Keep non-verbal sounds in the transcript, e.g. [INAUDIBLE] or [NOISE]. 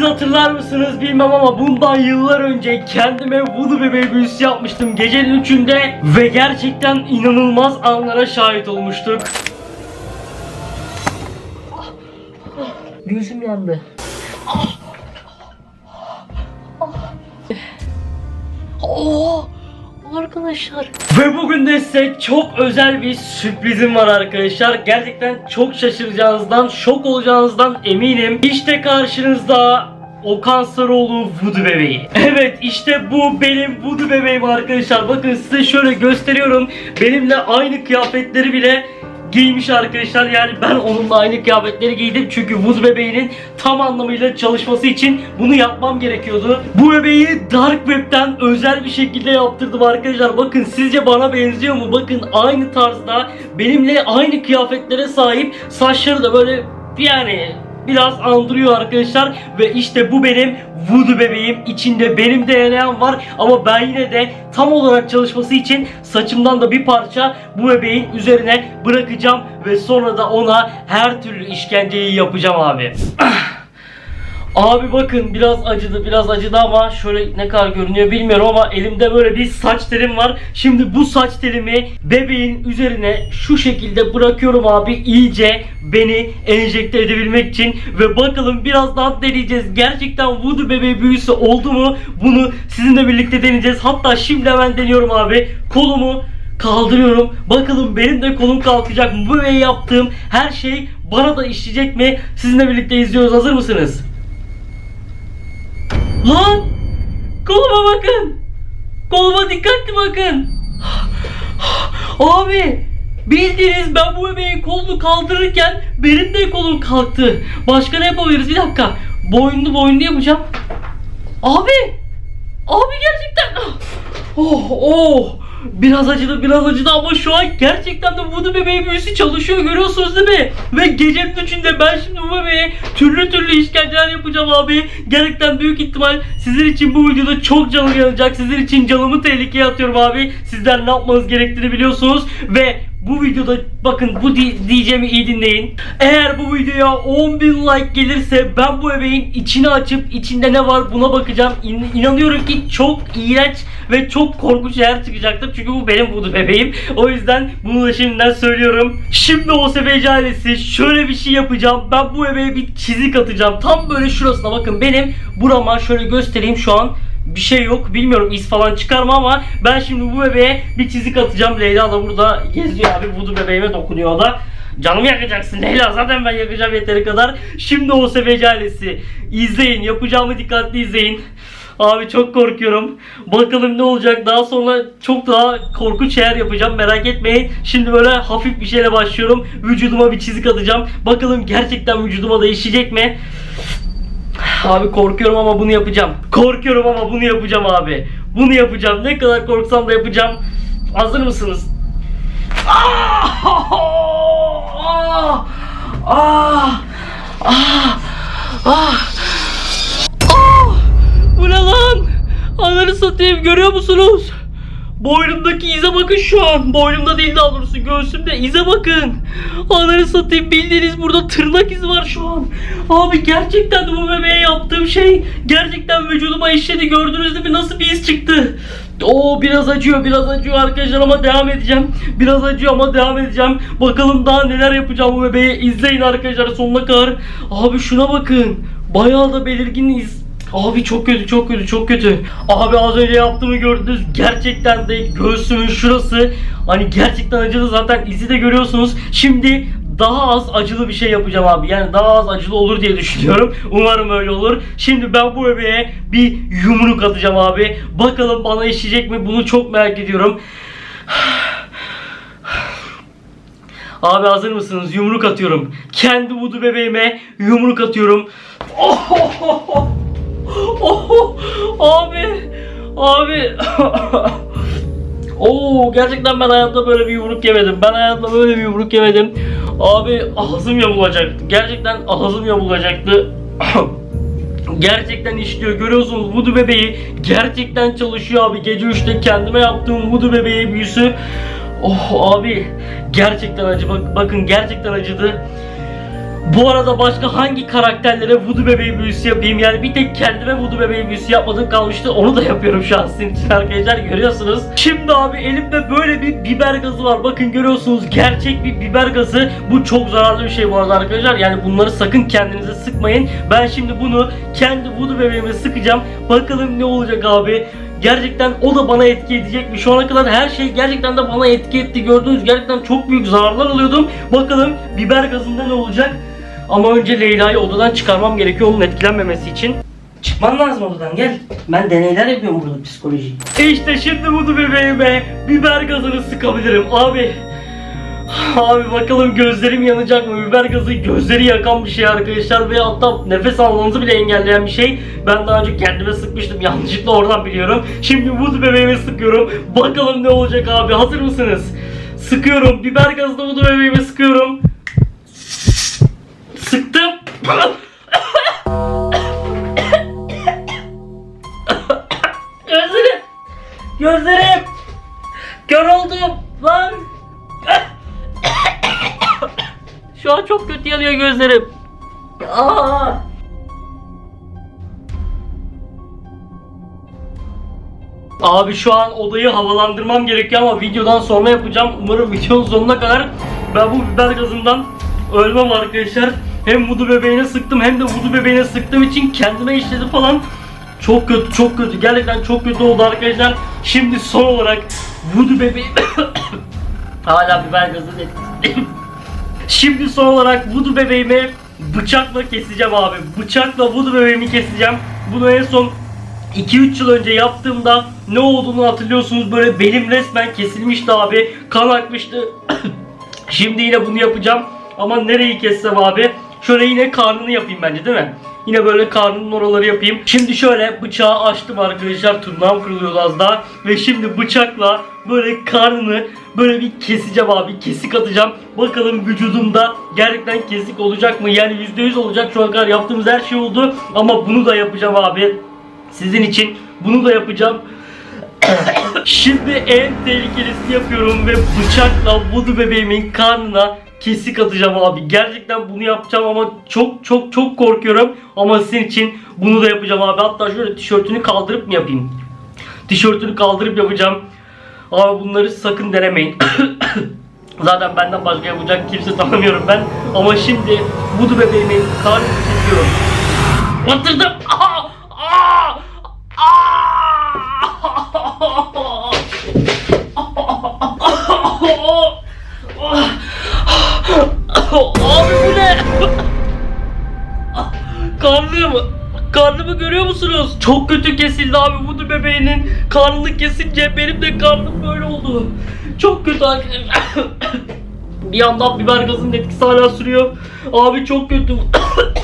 Siz hatırlar mısınız bilmem ama bundan yıllar önce kendime Voodoo bebeği büyüsü yapmıştım gecenin üçünde ve gerçekten inanılmaz anlara şahit olmuştuk. Gözüm yandı. Oo, arkadaşlar. Ve bugün de size çok özel bir sürprizim var arkadaşlar. Gerçekten çok şaşıracağınızdan, şok olacağınızdan eminim. İşte karşınızda Okan Sarıoğlu Voodoo bebeği. [LAUGHS] Evet işte bu benim Voodoo bebeğim arkadaşlar. Bakın size şöyle gösteriyorum. Benimle aynı kıyafetleri bile giymiş arkadaşlar. Yani ben onunla aynı kıyafetleri giydim. Çünkü Wood bebeğinin tam anlamıyla çalışması için bunu yapmam gerekiyordu. Bu bebeği Dark Web'den özel bir şekilde yaptırdım arkadaşlar. Bakın sizce bana benziyor mu? Bakın aynı tarzda benimle aynı kıyafetlere sahip. Saçları da böyle yani biraz andırıyor arkadaşlar ve işte bu benim Voodoo bebeğim içinde benim DNA'm var ama ben yine de tam olarak çalışması için saçımdan da bir parça bu bebeğin üzerine bırakacağım ve sonra da ona her türlü işkenceyi yapacağım abi. [CLEARS THROAT] Abi bakın biraz acıdı biraz acıdı ama şöyle ne kadar görünüyor bilmiyorum ama elimde böyle bir saç telim var. Şimdi bu saç telimi bebeğin üzerine şu şekilde bırakıyorum abi iyice beni enjekte edebilmek için ve bakalım birazdan deneyeceğiz. Gerçekten Voodoo bebeği büyüsü oldu mu bunu sizinle birlikte deneyeceğiz. Hatta şimdi hemen deniyorum abi. Kolumu kaldırıyorum. Bakalım benim de kolum kalkacak mı? Bu bebeği yaptığım her şey bana da işleyecek mi? Sizinle birlikte izliyoruz. Hazır mısınız? Lan! Koluma bakın! Koluma dikkatli bakın! Abi! Bildiğiniz ben bu bebeğin kolunu kaldırırken benim de kolum kalktı. Başka ne yapabiliriz? Bir dakika. Boynlu boynlu yapacağım. Abi! Abi gerçekten! Oh oh! Biraz acıdı biraz acıdı ama şu an gerçekten de Voodoo bebeği büyüsü çalışıyor görüyorsunuz değil mi? Ve gecenin üçünde ben şimdi bu bebeğe türlü türlü işkenceler yapacağım abi. Gerçekten büyük ihtimal sizin için bu videoda çok canım yanacak. Sizin için canımı tehlikeye atıyorum abi. Sizler ne yapmanız gerektiğini biliyorsunuz. Ve bu videoda bakın bu di- diyeceğimi iyi dinleyin. Eğer bu videoya 10.000 like gelirse ben bu bebeğin içini açıp içinde ne var buna bakacağım. İn- inanıyorum ki çok iğrenç ve çok korkunç şeyler çıkacaktır. Çünkü bu benim voodoo bebeğim. O yüzden bunu da şimdiden söylüyorum. Şimdi o sefeci ailesi şöyle bir şey yapacağım. Ben bu bebeğe bir çizik atacağım. Tam böyle şurasına bakın benim burama şöyle göstereyim şu an bir şey yok. Bilmiyorum iz falan çıkarma ama ben şimdi bu bebeğe bir çizik atacağım. Leyla da burada geziyor abi. Voodoo bebeğime dokunuyor da. Canımı yakacaksın Leyla zaten ben yakacağım yeteri kadar. Şimdi o seveci ailesi. İzleyin yapacağımı dikkatli izleyin. Abi çok korkuyorum. Bakalım ne olacak. Daha sonra çok daha korkunç şeyler yapacağım. Merak etmeyin. Şimdi böyle hafif bir şeyle başlıyorum. Vücuduma bir çizik atacağım. Bakalım gerçekten vücuduma da işleyecek mi? Abi korkuyorum ama bunu yapacağım. Korkuyorum ama bunu yapacağım abi. Bunu yapacağım. Ne kadar korksam da yapacağım. Hazır mısınız? Ah! Ah! Ah! Ah! Ah! Ananı satayım görüyor musunuz? Boynumdaki ize bakın şu an. Boynumda değil daha doğrusu göğsümde ize bakın. Ananı satayım bildiğiniz burada tırnak izi var şu an. Abi gerçekten bu bebeğe yaptığım şey gerçekten vücuduma işledi. Gördünüz değil mi nasıl bir iz çıktı. Oo biraz acıyor biraz acıyor arkadaşlar ama devam edeceğim. Biraz acıyor ama devam edeceğim. Bakalım daha neler yapacağım bu bebeğe. İzleyin arkadaşlar sonuna kadar. Abi şuna bakın. Bayağı da belirgin iz Abi çok kötü çok kötü çok kötü. Abi az önce yaptığımı gördünüz. Gerçekten de göğsümün şurası hani gerçekten acılı zaten izi de görüyorsunuz. Şimdi daha az acılı bir şey yapacağım abi. Yani daha az acılı olur diye düşünüyorum. Umarım öyle olur. Şimdi ben bu bebeğe bir yumruk atacağım abi. Bakalım bana işleyecek mi? Bunu çok merak ediyorum. Abi hazır mısınız? Yumruk atıyorum. Kendi vudu bebeğime yumruk atıyorum. Oh. [LAUGHS] Oh, abi abi [LAUGHS] Oo gerçekten ben hayatta böyle bir yumruk yemedim. Ben hayatta böyle bir yumruk yemedim. Abi ağzım yamulacaktı. Gerçekten ağzım yamulacaktı. [COUGHS] Gerçekten işliyor. Görüyorsunuz Voodoo bebeği gerçekten çalışıyor abi. Gece 3'te kendime yaptığım Voodoo bebeği büyüsü. Oh abi gerçekten acı. Bak, bakın gerçekten acıdı. Bu arada başka hangi karakterlere vudu bebeği büyüsü yapayım? Yani bir tek kendime vudu bebeği büyüsü yapmadığım kalmıştı. Onu da yapıyorum şu an sizin için arkadaşlar görüyorsunuz. Şimdi abi elimde böyle bir biber gazı var. Bakın görüyorsunuz gerçek bir biber gazı. Bu çok zararlı bir şey bu arada arkadaşlar. Yani bunları sakın kendinize sıkmayın. Ben şimdi bunu kendi vudu bebeğime sıkacağım. Bakalım ne olacak abi. Gerçekten o da bana etki edecek mi? Şu ana kadar her şey gerçekten de bana etki etti. Gördüğünüz gerçekten çok büyük zararlar alıyordum. Bakalım biber gazında ne olacak? Ama önce Leyla'yı odadan çıkarmam gerekiyor onun etkilenmemesi için. Çıkman lazım odadan gel. Ben deneyler yapıyorum burada psikoloji. İşte şimdi bunu bebeğime biber gazını sıkabilirim abi. Abi bakalım gözlerim yanacak mı? Biber gazı gözleri yakan bir şey arkadaşlar ve hatta nefes almanızı bile engelleyen bir şey. Ben daha önce kendime sıkmıştım yanlışlıkla oradan biliyorum. Şimdi bu bebeğime sıkıyorum. Bakalım ne olacak abi hazır mısınız? Sıkıyorum. Biber gazını bu bebeğime sıkıyorum. Gözlerim. Gözlerim. Kör oldum. Lan. Şu an çok kötü yanıyor gözlerim. Aa. Abi şu an odayı havalandırmam gerekiyor ama videodan sonra yapacağım. Umarım videonun sonuna kadar ben bu biber gazından ölmem arkadaşlar. Hem vudu bebeğine sıktım hem de vudu bebeğine sıktığım için kendime işledi falan. Çok kötü çok kötü gerçekten çok kötü oldu arkadaşlar. Şimdi son olarak vudu bebeği [COUGHS] hala biber gazı etkisindeyim. [COUGHS] Şimdi son olarak vudu bebeğimi bıçakla keseceğim abi. Bıçakla vudu bebeğimi keseceğim. Bunu en son 2-3 yıl önce yaptığımda ne olduğunu hatırlıyorsunuz. Böyle belim resmen kesilmişti abi. Kan akmıştı. [COUGHS] Şimdi yine bunu yapacağım. Ama nereyi kessem abi? Şöyle yine karnını yapayım bence değil mi? Yine böyle karnının oraları yapayım. Şimdi şöyle bıçağı açtım arkadaşlar. Tırnağım kırılıyordu az daha. Ve şimdi bıçakla böyle karnını böyle bir keseceğim abi. Kesik atacağım. Bakalım vücudumda gerçekten kesik olacak mı? Yani %100 olacak. Şu ana kadar yaptığımız her şey oldu. Ama bunu da yapacağım abi. Sizin için bunu da yapacağım. [COUGHS] Şimdi en tehlikelisini yapıyorum ve bıçakla Voodoo bebeğimin karnına kesik atacağım abi. Gerçekten bunu yapacağım ama çok çok çok korkuyorum. Ama sizin için bunu da yapacağım abi. Hatta şöyle tişörtünü kaldırıp mı yapayım? Tişörtünü kaldırıp yapacağım. Abi bunları sakın denemeyin. [COUGHS] Zaten benden başka yapacak kimse tanımıyorum ben. Ama şimdi Voodoo bebeğimin karnını kesiyorum. Batırdım. Aa! Aa! Abi Karnım. Karnımı görüyor musunuz? Çok kötü kesildi abi bu bebeğinin. Karnını kesince benim de karnım böyle oldu. Çok kötü arkadaşlar. [COUGHS] Bir yandan biber gazının etkisi hala sürüyor. Abi çok kötü. [COUGHS]